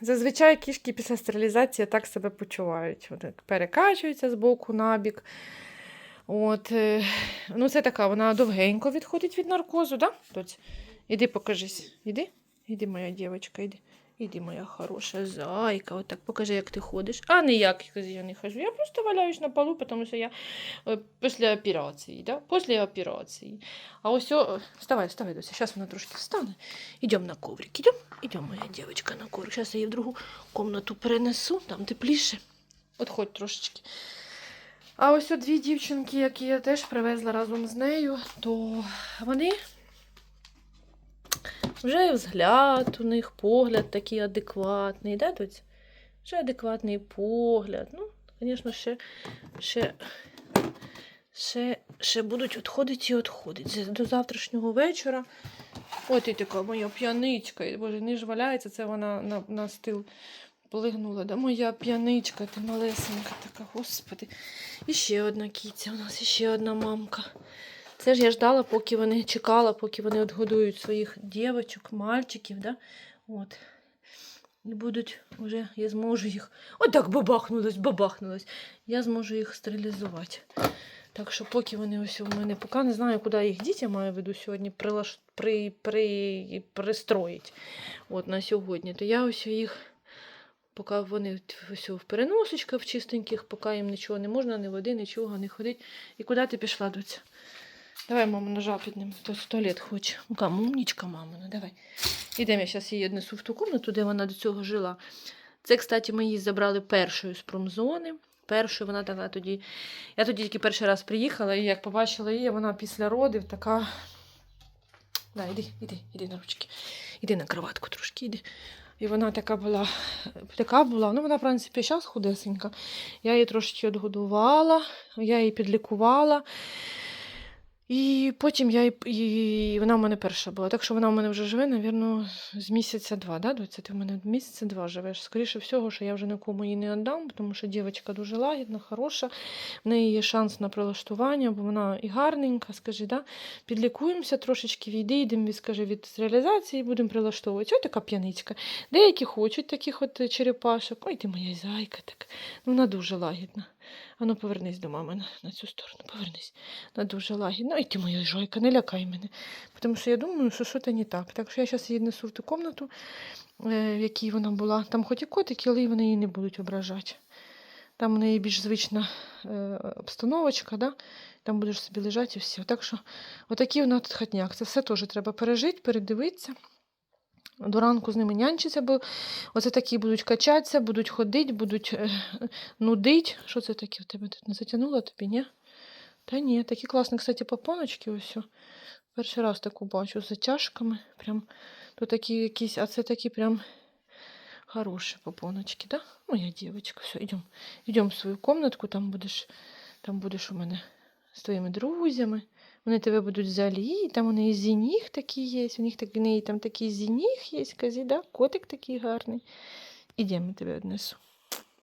Зазвичай кішки після стерилізації так себе почувають. От, перекачуються з боку на бік. От, е, ну, це така, вона довгенько відходить від наркозу, да? Доць? Іди покажись. Іди, іди, моя дівчинка, іди. Іди, моя хороша зайка. От так покажи, як ти ходиш. А не як я не хожу. Я просто валяюсь на полу, тому що я е, після операції. Да? Після операції. А ось, о, вставай, вставай, Дося. Зараз вона трошки встане. Идем на коврик. Идем? Идем, моя девочка, на коврик. Сейчас я її в другу комнату перенесу, там тепліше. Отходь трошечки. А ось о дві дівчинки, які я теж привезла разом з нею, то вони вже взгляд у них, погляд такий адекватний, да, доць? Вже адекватний погляд. Ну, звісно, ще, ще, ще, ще будуть відходити і відходити. До завтрашнього вечора. От і така моя п'яничка. Боже, не ж валяється, це вона на, на стил полигнула. Да? Моя п'яничка, ти малесенька така, господи. І ще одна кіця у нас, і ще одна мамка. Це ж я ждала, поки вони чекала, поки вони отгодують своїх дівочок, мальчиків. Да? От. І будуть вже, я зможу їх. Отак бабахнулось, бабахнулось. Я зможу їх стерилізувати. Так що, поки вони ось у мене, поки не знаю, куди їх діти, маю в виду сьогодні прилаш... при... При... пристроїть от, на сьогодні, то я ось їх, поки вони ось в переносочках в чистеньких, поки їм нічого не можна, ні води, нічого не ходить. І куди ти пішла, доця? Давай, мама, ножа піднемо, хтось в туалет хоче. Ну-ка, умнічка, мама, ну давай. Ідемо, я зараз її однесу в ту кімнату, де вона до цього жила. Це, кстати, ми її забрали першою з промзони. Першою вона така тоді. Я тоді тільки перший раз приїхала, і як побачила її, вона після родів така. Да, іди, іди, іди на ручки. Іди на кроватку трошки, іди. І вона така була, така була, ну вона, в принципі, зараз худесенька. Я її трошечки відгодувала, я її підлікувала. І потім я і, і вона в мене перша була. Так що вона в мене вже живе, напевно, з місяця два. Да, доця? Ти в мене місяця два живеш. Скоріше всього, що я вже нікому її не віддам, тому що дівчинка дуже лагідна, хороша. В неї є шанс на прилаштування, бо вона і гарненька, скажи, да? підлікуємося трошечки, відійдемо, скажи, від реалізації, будемо прилаштовувати. Ось така п'яницька. Деякі хочуть таких от черепашок. Ой, ти моя зайка так. Ну, вона дуже лагідна. Ану, повернись до мами на, на цю сторону, повернись. Вона дуже лагідна. Ой, ти моя жойка, не лякай мене. Тому що я думаю, що щось не так. Так що я зараз її несу в ту кімнату, е, в якій вона була. Там хоч і котики, але вони її не будуть ображати. Там у неї більш звична е, обстановочка, да? там будеш собі лежати і все. Так що, отакий у нас тут хатняк. Це все теж треба пережити, передивитися. До ранку з ними нянчиться, бо оце такі будуть качатися, будуть ходити, будуть е, нудить. Що це таке тебе тут не затягнуло тобі, ні? Та ні, такі класні, кстати, попоночки ось. Перший раз таку бачу з затяжками. Прям то такі якісь, а це такі прям хороші попоночки, да? Моя дівчинка, все, йдемо. Йдемо в свою комнатку, там будеш, там будеш у мене з твоїми друзями. Вони тебе будуть залі, там у неї зініг такий є, у них так, в неї там такий зініг є, казі, да? котик такий гарний. Ідемо, я тебе однесу.